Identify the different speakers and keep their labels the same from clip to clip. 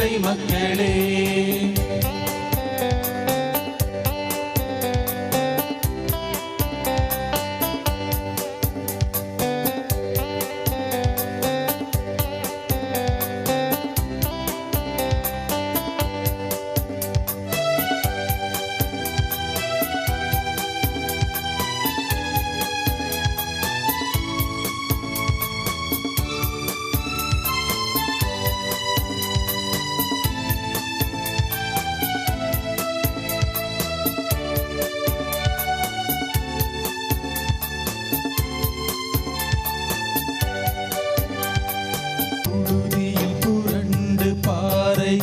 Speaker 1: இறை மக்களே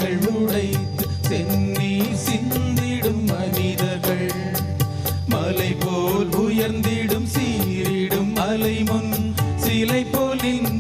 Speaker 2: மனிதர்கள் உடைத்து சென்னி சிந்திடும் மனிதர்கள். மலை போல் உயர்ந்திடும் சீரிடும் அலை முன் சிலை போலின்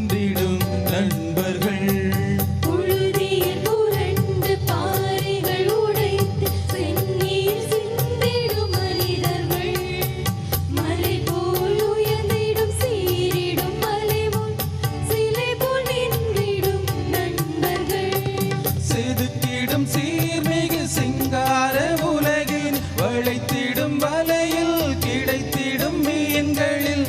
Speaker 1: வளைத்திடும் சீர்மிகு சிங்கார உலகில் வளைத்திடும் வலையில் கிடைத்திடும் மீன்களில்.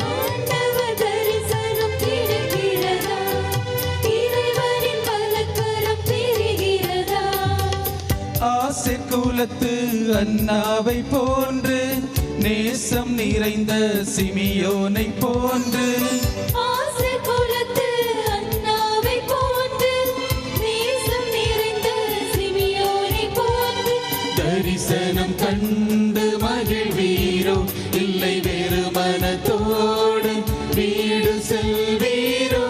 Speaker 2: ஆசை குலத்து அண்ணாவை போன்று நேசம் நிறைந்த சிமியோனை போன்று.
Speaker 1: தரிசனம் கண்டு மகிழ்வீரோ? இல்லை வேறு மனத்தோடு வீடு செல்வீரோ?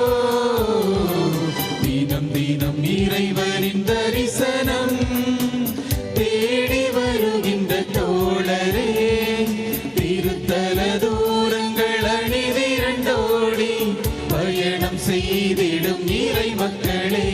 Speaker 1: தினம் தினம் இறைவனின் தரிசனம் தேடி வருகின்ற தோழரே திருத்தல தூரங்கள் அணிதிரண்டோடி பயணம் செய்திடும் இறை மக்களே.